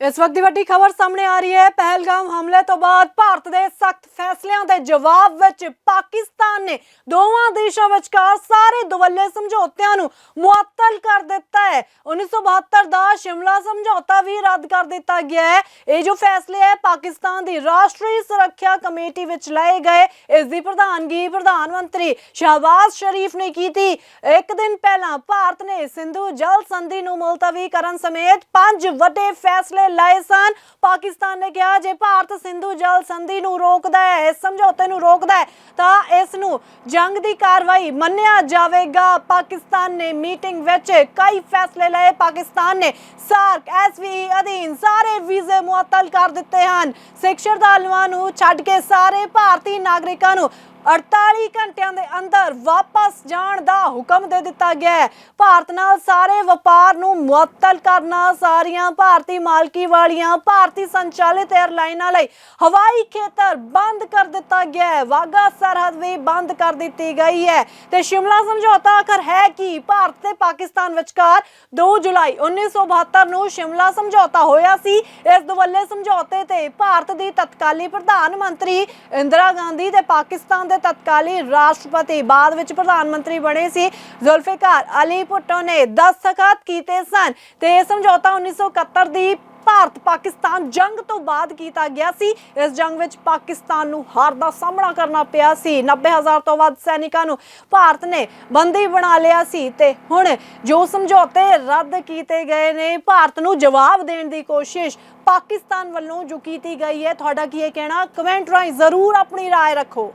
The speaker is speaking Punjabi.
ਇਸ ਵਕਤ ਦੀ ਵੱਡੀ ਖਬਰ ਸਾਹਮਣੇ ਆ ਰਹੀ ਹੈ। ਪਹਿਲਗਾਮ ਹਮਲੇ ਤੋਂ ਬਾਅਦ ਭਾਰਤ ਦੇ ਸਖਤ ਫੈਸਲਿਆਂ ਦੇ ਜਵਾਬ ਵਿੱਚ ਪਾਕਿਸਤਾਨ ਨੇ ਦੋਵਾਂ ਦੇਸ਼ਾਂ ਵਿਚਕਾਰ ਸਾਰੇ ਦੁਵੱਲੇ ਸਮਝੌਤਿਆਂ ਨੂੰ ਮੁਅੱਤਲ ਕਰ ਦਿੱਤਾ ਹੈ। 1972 ਦਾ ਸ਼ਿਮਲਾ ਸਮਝੌਤਾ ਵੀ ਰੱਦ ਕਰ ਦਿੱਤਾ ਗਿਆ ਹੈ। ਇਹ ਜੋ ਫੈਸਲੇ ਹੈ, ਪਾਕਿਸਤਾਨ ਦੀ ਰਾਸ਼ਟਰੀ ਸੁਰੱਖਿਆ ਕਮੇਟੀ ਵਿੱਚ ਲਏ ਗਏ। ਇਸ ਦੀ ਪ੍ਰਧਾਨਗੀ ਪ੍ਰਧਾਨ ਮੰਤਰੀ ਸ਼ਹਬਾਜ਼ ਸ਼ਰੀਫ ਨੇ ਕੀਤੀ। ਇੱਕ ਦਿਨ ਪਹਿਲਾਂ ਭਾਰਤ ਨੇ ਸਿੰਧੂ ਜਲ ਸੰਧੀ ਨੂੰ ਮੁਲਤਵੀ ਕਰਨ ਸਮੇਤ ਪੰਜ ਵੱਡੇ ਫੈਸਲੇ ਲਏ ਸਨ। ਪਾਕਿਸਤਾਨ ਨੇ ਕਿਹਾ, ਜੇ ਭਾਰਤ ਸਿੰਧੂ ਜਲ ਸੰਧੀ ਨੂੰ ਰੋਕਦਾ ਹੈ, ਇਸ ਸਮਝੌਤੇ ਨੂੰ ਰੋਕਦਾ ਹੈ, ਤਾਂ ਇਸ ਨੂੰ ਜੰਗ ਦੀ ਕਾਰਵਾਈ ਮੰਨਿਆ ਜਾਵੇਗਾ। ਪਾਕਿਸਤਾਨ ਨੇ ਮੀਟਿੰਗ ਵਿੱਚ ਕਈ ਫੈਸਲੇ ਲਏ। ਪਾਕਿਸਤਾਨ ਨੇ ਸਾਰਕ ਐਸਵੀ ਅਧੀਨ ਸਾਰੇ ਵੀਜ਼ੇ ਮੁਅੱਤਲ ਕਰ ਦਿੱਤੇ ਹਨ। ਸਿੱਖ ਸ਼ਰਧਾਲੂਆਂ ਨੂੰ ਛੱਡ ਕੇ ਸਾਰੇ ਭਾਰਤੀ ਨਾਗਰਿਕਾਂ ਨੂੰ 48 ਘੰਟਿਆਂ ਦੇ ਅੰਦਰ ਵਾਪਸ ਜਾਣ ਦਾ ਹੁਕਮ ਦੇ ਦਿੱਤਾ ਗਿਆ ਹੈ। ਭਾਰਤ ਨਾਲ ਸਾਰੇ ਵਪਾਰ ਨੂੰ ਮੁਅੱਤਲ ਕਰਨਾ, ਸਾਰੀਆਂ ਭਾਰਤੀ ਮਾਲਕੀ ਵਾਲੀਆਂ ਭਾਰਤੀ ਸੰਚਾਲਿਤ 에ਅਰਲਾਈਨਾਂ ਲਈ ਹਵਾਈ ਖੇਤਰ ਬੰਦ ਕਰ ਦਿੱਤਾ ਗਿਆ ਹੈ। ਵਾਗਾ ਸਰਹੱਦ ਵੀ ਬੰਦ ਕਰ ਦਿੱਤੀ ਗਈ ਹੈ। ਤੇ ਸ਼ਿਮਲਾ ਸਮਝੌਤਾ ਆਖਰ ਹੈ ਕਿ ਭਾਰਤ ਤੇ ਪਾਕਿਸਤਾਨ ਵਿਚਕਾਰ 2 ਜੁਲਾਈ 1972 ਨੂੰ ਸ਼ਿਮਲਾ ਸਮਝੌਤਾ ਹੋਇਆ ਸੀ। ਇਸ ਦੁਵੱਲੇ ਸਮਝੌਤੇ ਤੇ ਭਾਰਤ ਦੀ ਤਤਕਾਲੀ ਪ੍ਰਧਾਨ ਮੰਤਰੀ ਇੰਦਰਾ ਗਾਂਧੀ ਤੇ ਪਾਕਿਸਤਾਨ ਦੇ ਤਤਕਾਲੀ ਰਾਸ਼ਟਰਪਤੀ ਬਾਅਦ ਵਿੱਚ ਪ੍ਰਧਾਨ ਮੰਤਰੀ ਬਣੇ ਸੀ ਜ਼ੁਲਫਿਕਾਰ ਅਲੀ ਭੁੱਟੋ ਨੇ ਦਸਤਖਤ ਕੀਤੇ ਸਨ ਤੇ ਇਹ ਸਮਝੌਤਾ 1971 ਦੀ ਭਾਰਤ ਪਾਕਿਸਤਾਨ ਜੰਗ ਤੋਂ ਬਾਅਦ ਕੀਤਾ ਗਿਆ ਸੀ ਇਸ ਜੰਗ ਵਿੱਚ ਪਾਕਿਸਤਾਨ ਨੂੰ ਹਾਰ ਦਾ ਸਾਹਮਣਾ ਕਰਨਾ ਪਿਆ ਸੀ 90000 ਤੋਂ ਵੱਧ ਸੈਨਿਕਾਂ ਨੂੰ ਭਾਰਤ ਨੇ ਬੰਦੀ ਬਣਾ ਲਿਆ ਸੀ ਤੇ ਹੁਣ ਜੋ ਸਮਝੌਤੇ ਰੱਦ ਕੀਤੇ ਗਏ ਨੇ ਭਾਰਤ ਨੂੰ ਜਵਾਬ ਦੇਣ ਦੀ ਕੋਸ਼ਿਸ਼ ਪਾਕਿਸਤਾਨ ਵੱਲੋਂ ਜੋ ਕੀਤੀ ਗਈ ਹੈ ਤੁਹਾਡਾ ਕੀ ਇਹ ਕਹਿਣਾ ਕਮੈਂਟ ਰਾਹੀਂ ਜ਼ਰੂਰ ਆਪਣੀ رائے ਰੱਖੋ